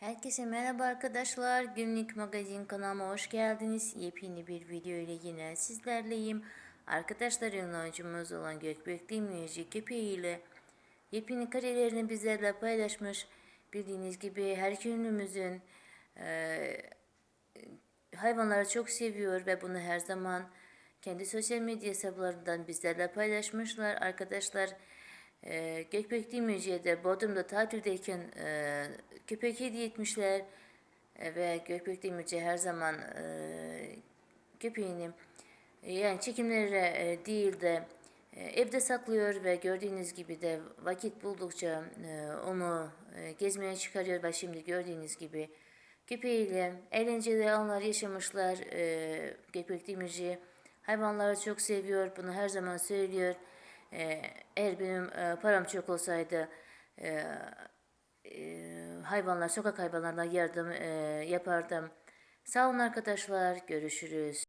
Herkese merhaba arkadaşlar. Günlük magazin kanalıma hoş geldiniz. Yepyeni bir video ile yine sizlerleyim. Arkadaşlar oyuncumuz olan Gökbek Demirci köpeğiyle yepyeni karelerini bizlerle paylaşmış. Bildiğiniz gibi her günümüzün eee hayvanları çok seviyor ve bunu her zaman kendi sosyal medya hesaplarından bizlerle paylaşmışlar. Arkadaşlar e, Gökbek Demirci'ye de Bodrum'da tatildeyken e, köpek hediye etmişler. E, ve Gökbek Demirci her zaman e, köpeğini e, yani çekimlere e, değil de e, evde saklıyor ve gördüğünüz gibi de vakit buldukça e, onu e, gezmeye çıkarıyor ve şimdi gördüğünüz gibi köpeğiyle eğlenceli anlar yaşamışlar. E, Gökbek Demirci hayvanları çok seviyor. Bunu her zaman söylüyor. E, eğer benim e, param çok olsaydı e, e, hayvanlar, sokak hayvanlarına yardım e, yapardım. Sağ olun arkadaşlar. Görüşürüz.